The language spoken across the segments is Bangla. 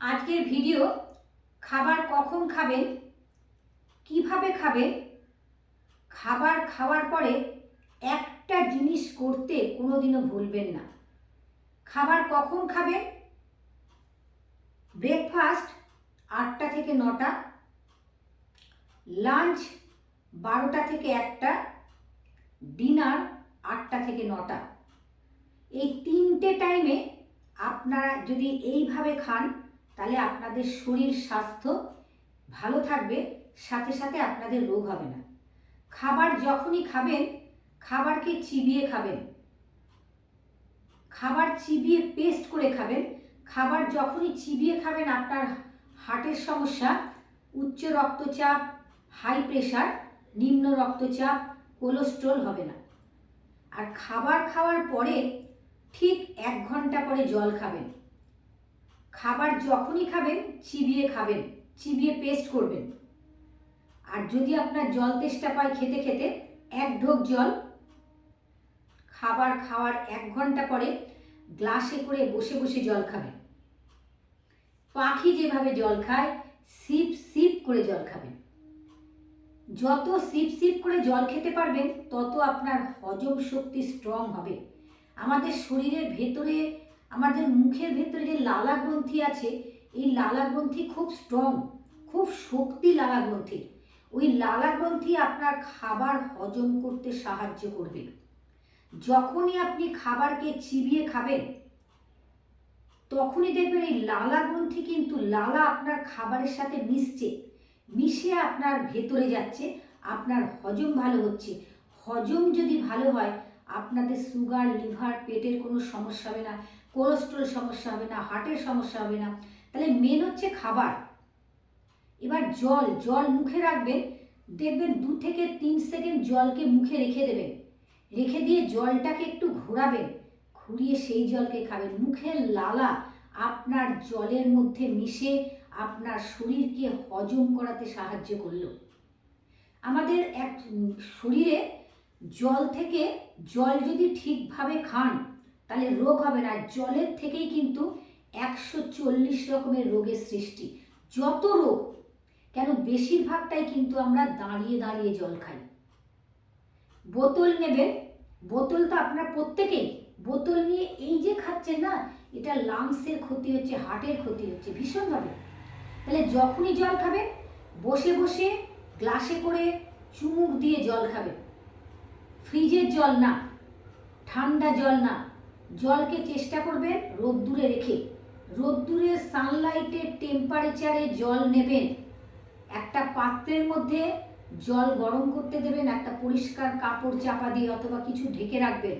আজকের ভিডিও খাবার কখন খাবেন, কীভাবে খাবেন, খাবার খাওয়ার পরে একটা জিনিস করতে কোনোদিনও ভুলবেন না। খাবার কখন খাবেন? ব্রেকফাস্ট আটটা থেকে নটা লাঞ্চ বারোটা থেকে একটা ডিনার আটটা থেকে নটা। এই তিনটে টাইমে আপনারা যদি এইভাবে খান তাহলে আপনাদের শরীর স্বাস্থ্য ভালো থাকবে, সাথে সাথে আপনাদের রোগ হবে না। খাবার যখনই খাবেন, খাবারকে চিবিয়ে খাবেন। খাবার চিবিয়ে পেস্ট করে খাবেন। খাবার যখনই চিবিয়ে খাবেন, আপনার হার্টের সমস্যা, উচ্চ রক্তচাপ হাই প্রেশার নিম্ন রক্তচাপ কোলেস্ট্রল হবে না। আর খাবার খাওয়ার পরে ঠিক এক ঘণ্টা পরে জল খাবেন। খাবার যখনই খাবেন, চিবিয়ে খাবেন, চিবিয়ে পেস্ট করবেন। আর যদি আপনার জল তেষ্টা পায় খেতে খেতে, এক ঢোক জল, খাবার খাওয়ার এক ঘণ্টা পরে গ্লাসে করে বসে বসে জল খাবেন। পাখি যেভাবে জল খায়, সিপ সিপ করে জল খাবেন। যত সিপ সিপ করে জল খেতে পারবেন, তত আপনার হজম শক্তি স্ট্রং হবে। আমাদের শরীরের ভেতরে আমাদের মুখের ভেতরে যে লালা গ্রন্থি আছে, এই লালা গ্রন্থি খুব স্ট্রং খুব শক্তি লালা গ্রন্থি। ওই লালা গ্রন্থি আপনার খাবার হজম করতে সাহায্য করবে। যখনই আপনি খাবারকে চিবিয়ে খাবেন, তখনই দেখবেন এই লালা গ্রন্থি কিন্তু লালা আপনার খাবারের সাথে মিশছে, মিশে আপনার ভেতরে যাচ্ছে, আপনার হজম ভালো হচ্ছে। হজম যদি ভালো হয় আপনাদের সুগার, লিভার, পেটের কোনো সমস্যা হবে না, কোলেস্ট্রল সমস্যা হবে না, হার্টের সমস্যা হবে না। তাহলে মেন হচ্ছে খাবার। এবার জল জল মুখে রাখবেন, দেখবেন দু থেকে তিন সেকেন্ড জলকে মুখে রেখে দেবেন। রেখে দিয়ে জলটাকে একটু ঘোরাবেন, ঘুরিয়ে সেই জলকে খাবেন। মুখের লালা আপনার জলের মধ্যে মিশে আপনার শরীরকে হজম করাতে সাহায্য করল। আমাদের এক শরীরে জল থেকে জল যদি ঠিকভাবে খান, তাহলে রোগ হবে না। জলের থেকেই কিন্তু একশো চল্লিশ রকমের রোগের সৃষ্টি। যত রোগ, কেন বেশিরভাগটাই কিন্তু আমরা দাঁড়িয়ে দাঁড়িয়ে জল খাই। বোতল নেবেন, বোতল তো আপনার প্রত্যেকেই। বোতল নিয়ে এই যে খাচ্ছেন না, এটা লাংসের ক্ষতি হচ্ছে, হার্টের ক্ষতি হচ্ছে, ভীষণভাবে। তাহলে যখনই জল খাবেন, বসে বসে গ্লাসে করে চুমুক দিয়ে জল খাবেন। ফ্রিজের জল না, ঠান্ডা জল না। জলকে চেষ্টা করবেন রোদ্দুরে রেখে। রোদ্দুরে সানলাইটের টেম্পারেচারে জল নেবেন। একটা পাত্রের মধ্যে জল গরম করতে দেবেন, একটা পরিষ্কার কাপড় চাপা দিয়ে অথবা কিছু ঢেকে রাখবেন।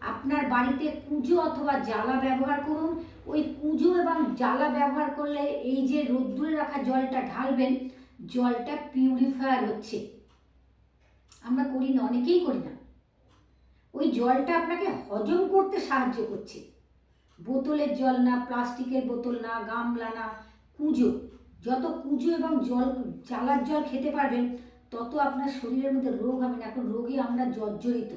আপনার বাড়িতে কুঁজো অথবা জ্বালা ব্যবহার করুন। ওই কুঁজো এবং জ্বালা ব্যবহার করলে এই যে রোদ্দুরে রাখা জলটা ঢালবেন, জলটা পিউরিফায়ার হচ্ছে। আমরা করি না, অনেকেই করি না। ওই জলটা আপনাকে হজম করতে সাহায্য করছে। বোতলের জল না, প্লাস্টিকের বোতল না, গামলা না, কুঁজো। যত কুঁজো এবং জল, জ্বালার জল খেতে পারবেন, তত আপনার শরীরের মধ্যে রোগ হবে না। এখন রোগে আমরা জর্জরিত।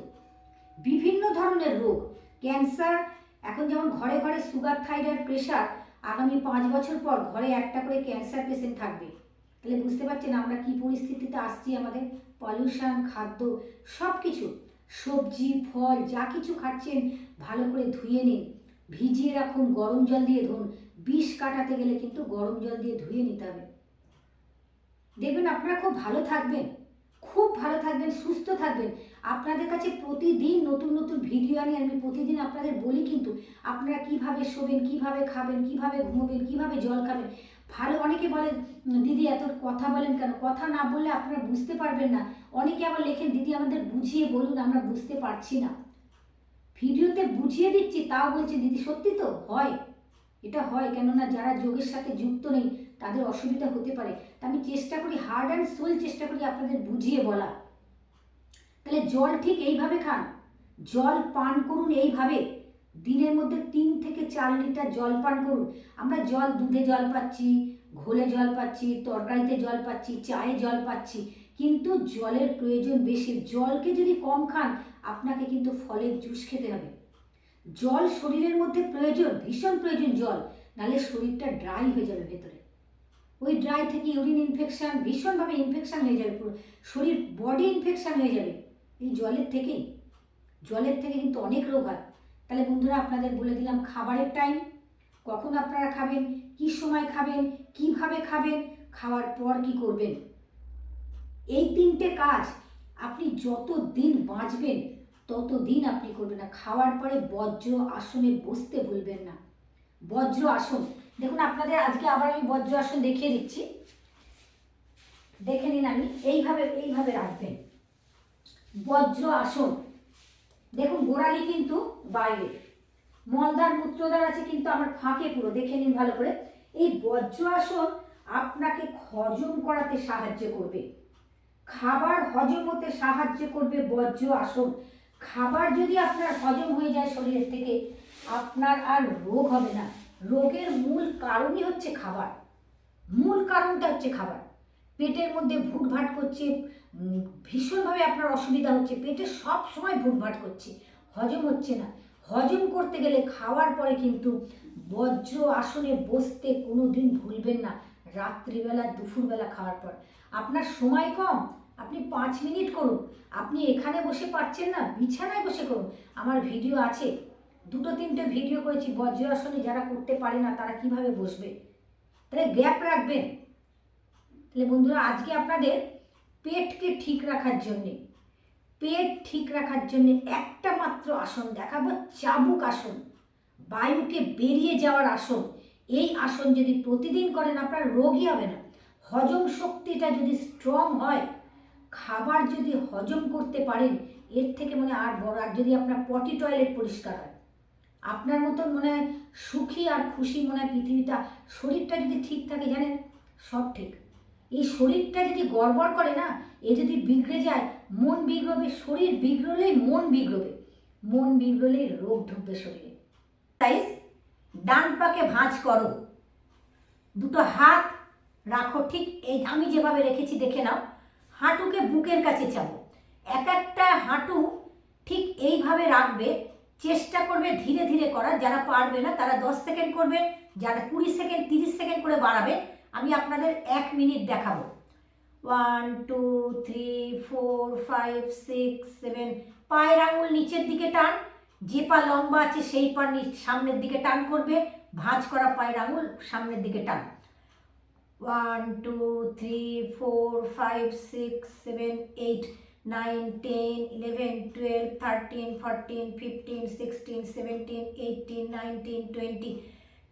বিভিন্ন ধরনের রোগ। ক্যান্সার, এখন যেমন ঘরে ঘরে সুগার, থাইরয়েড, প্রেশার, আগামী পাঁচ বছর পর ঘরে একটা করে ক্যান্সার পেশেন্ট থাকবে। তাহলে বুঝতে পারছেন আমরা কি পরিস্থিতিতে আসছি আমাদের? পলিউশন খাদ্য সব কিছু সবজি, ফল, যা কিছু খাচ্ছেন, ভালো করে ধুয়ে নিন। ভিজিয়ে রাখুন, গরম জল দিয়ে ধুন। বিষ কাটাতে গেলে কিন্তু গরম জল দিয়ে ধুয়ে নিতে হবে। দেখবেন আপনারা খুব ভালো থাকবেন। খুব ভালো থাকবেন, সুস্থ থাকবেন। আপনাদের কাছে প্রতিদিন নতুন নতুন ভিডিও আনি, আমি প্রতিদিন আপনাদের বলি কিন্তু আপনারা কীভাবে শোবেন, কীভাবে খাবেন, কীভাবে ঘুমোবেন, কীভাবে জল খাবেন ভালো, অনেকে বলেন দিদি, এত কথা বলেন কেন? কথা না বললে আপনারা বুঝতে পারবেন না। অনেকে আবার লেখেন, দিদি, আমাদের বুঝিয়ে বলুন, আমরা বুঝতে পারছি না। ভিডিওতে বুঝিয়ে দিচ্ছি, তাও বলছে, দিদি, সত্যি তো? হয়। এটা হয়, কেননা যারা যোগের সাথে যুক্ত নেই, তাদের অসুবিধা হতে পারে। তা আমি চেষ্টা করি হার্ড অ্যান্ড সোল চেষ্টা করি আপনাদের বুঝিয়ে বলা তাহলে জল ঠিক এইভাবে খান। জল পান করুন এইভাবে। দিনের মধ্যে তিন থেকে চার লিটার জল পান করুন। আমরা জল, দুধে জল পাচ্ছি, ঘোলে জল পাচ্ছি, তরকারিতে জল পাচ্ছি, চায়ে জল পাচ্ছি। কিন্তু জলের প্রয়োজন বেশি। জলকে যদি কম খান, আপনাকে কিন্তু ফলের জুস খেতে হবে। জল শরীরের মধ্যে প্রয়োজন, ভীষণ প্রয়োজন জল। নাহলে শরীরটা ড্রাই হয়ে যাবে ভেতরে। ওই ড্রাই থেকে ইউরিন ইনফেকশান, ভীষণভাবে ইনফেকশান হয়ে যাবে শরীর বডি ইনফেকশান হয়ে যাবে। এই জলের থেকেই। জলের থেকে কিন্তু অনেক রোগ হয়। তাহলে বন্ধুরা আপনাদের বলে দিলাম খাবারের টাইম কখন আপনারা খাবেন, কি সময় খাবেন, কীভাবে খাবেন, খাওয়ার পর কি করবেন। এই তিনটে কাজ আপনি যত দিন বাঁচবেন তত দিন আপনি করবেন না। খাওয়ার পরে বজ্র আসনে বসতে ভুলবেন না। বজ্র আসন। দেখুন, আপনাদের আজকে আবার আমি বজ্র আসন দেখিয়ে দিচ্ছি। দেখে নিন আমি। এইভাবে এইভাবে রাখবেন। বজ্র আসন। দেখুন, গোড়ালি কিন্তু বাইরে। মলদার মূত্রদার আছে কিন্তু আমার ফাঁকে পুরো, দেখে নিন ভালো করে। এই বজ্র আসন আপনাকে হজম করাতে সাহায্য করবে। খাবার হজম হতে সাহায্য করবে বজ্র আসন খাবার যদি আপনার হজম হয়ে যায় শরীরের থেকে, আপনার আর রোগ হবে না। রোগের মূল কারণই হচ্ছে খাবার। মূল কারণটা হচ্ছে খাবার। পেটের মধ্যে ভুটভাট করছে ভীষণভাবে আপনার অসুবিধা হচ্ছে, পেটে সব সময় ভুটভাট করছে, হজম হচ্ছে না। হজম করতে গেলে খাওয়ার পরে কিন্তু বজ্র আসনে বসতে কোনো দিন ভুলবেন না, রাত্রিবেলা, দুপুরবেলা খাওয়ার পর। আপনার সময় কম, আপনি পাঁচ মিনিট করুন। আপনি এখানে বসে পারছেন না, বিছানায় বসে করুন। আমার ভিডিও আছে, দুটো তিনটে ভিডিও করেছি বজ্র আসনে যারা করতে পারে না, তারা কীভাবে বসবে? তাহলে গ্যাপ রাখবেন। তাহলে বন্ধুরা, আজকে আপনাদের পেটকে ঠিক রাখার জন্যে, পেট ঠিক রাখার জন্য একটা মাত্র আসন দেখাবো, চাবুক আসন, বায়ুকে বেরিয়ে যাওয়ার আসন। এই আসন যদি প্রতিদিন করেন, আপনার রোগই হবে না। হজম শক্তিটা যদি স্ট্রং হয়, খাবার যদি হজম করতে পারেন, এর থেকে মনে আর বড়, আর যদি আপনার পটি টয়লেট পরিষ্কার হয়, আপনার মতন মনে হয় সুখী আর খুশি মনে হয় পৃথিবীটা, শরীরটা যদি ঠিক থাকে, জানেন? সব ঠিক। এই শরীরটা যদি গড়বড় করে না, এ যদি বিগড়ে যায়, মন বিগড়বে, শরীর বিগড়লেই মন বিগড়বে। মন বিগড়লেই রোগ ঢুকবে শরীরে। তাই ডান পাকে ভাঁজ করো। দুটো হাত রাখো, ঠিক এই আমি যেভাবে রেখেছি, দেখে নাও। হাঁটুকে বুকের কাছে চাবো এক একটা হাঁটু ঠিক এইভাবে রাখবে, চেষ্টা করবে ধীরে ধীরে করার। যারা পারবে না, তারা দশ সেকেন্ড করবে, যারা কুড়ি সেকেন্ড, তিরিশ সেকেন্ড করে বাড়াবে আমি আপনাদের এক মিনিট দেখাবো। One two three four five six seven পায়ের আঙুল নিচের দিকে টান, যে পা লম্বা আছে সেই পা সামনের দিকে টান করবে, ভাঁজ করা পায়ের আঙুল সামনের দিকে টান। One two three four five six seven eight nine ten eleven twelve thirteen fourteen fifteen sixteen seventeen eighteen nineteen twenty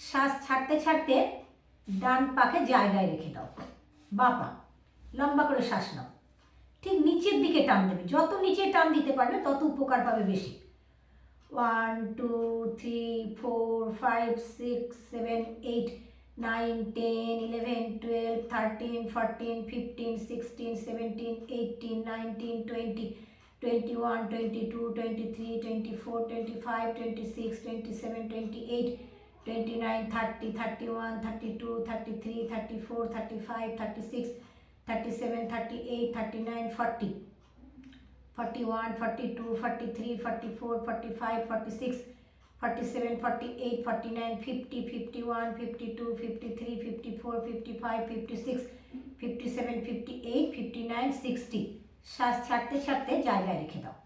শ্বাস ছাড়তে ছাড়তে ডান পাকে জায়গায় রেখে দাও। বা পা, লম্বা করে শ্বাস নাও। ঠিক নিচের দিকে টান দেবে। যত নিচে টান দিতে পারবে, তত উপকার পাবে বেশি। One two three four five six seven eight nine ten eleven twelve thirteen fourteen fifteen sixteen seventeen eighteen nineteen twenty twenty one twenty two twenty three twenty four twenty five twenty six twenty seven twenty eight twenty nine thirty thirty one thirty two thirty three thirty four thirty five thirty six thirty seven thirty eight thirty nine forty forty one forty two forty three forty four forty five six forty seven eight forty nine fifty fifty one fifty two fifty three fifty four fifty five fifty six fifty seven fifty eight fifty nine sixty শ্বাস ছাড়তে ছাড়তে জায়গায় রেখে দাও।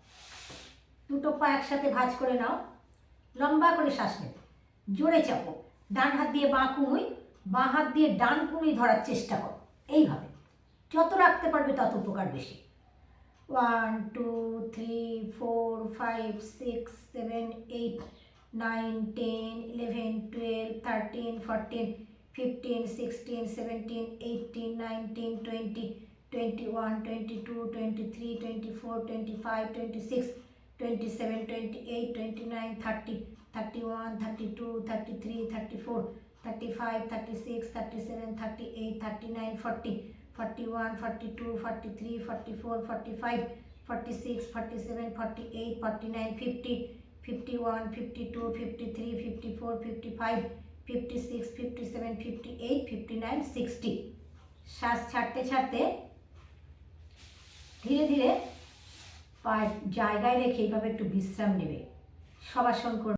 দুটো পা একসাথে ভাঁজ করে নাও। লম্বা করে শ্বাস নেবে জোরে চাপো। ডান হাত দিয়ে বাঁ কুনুই, বাঁ হাত দিয়ে ডান কুনুই ধরার চেষ্টা করো। এইভাবে। যত রাখতে পারবে তত উপকার বেশি। One two three four five six seven eight nine ten eleven twelve thirteen fourteen fifteen sixteen seventeen eighteen nineteen twenty twenty one twenty two twenty three twenty four twenty five twenty six twenty seven twenty eight twenty nine thirty thirty one thirty two thirty three thirty four thirty five thirty six thirty seven thirty eight thirty nine forty forty one forty two forty three forty four forty five forty six forty seven forty eight nine fifty fifty one fifty two fifty three fifty four fifty five fifty six fifty seven fifty eight fifty nine sixty শ্বাস ছাড়তে ছাড়তে ধীরে ধীরে পায়ের জায়গায় রেখে এইভাবে একটু বিশ্রাম নেবে। সবাসন করবে।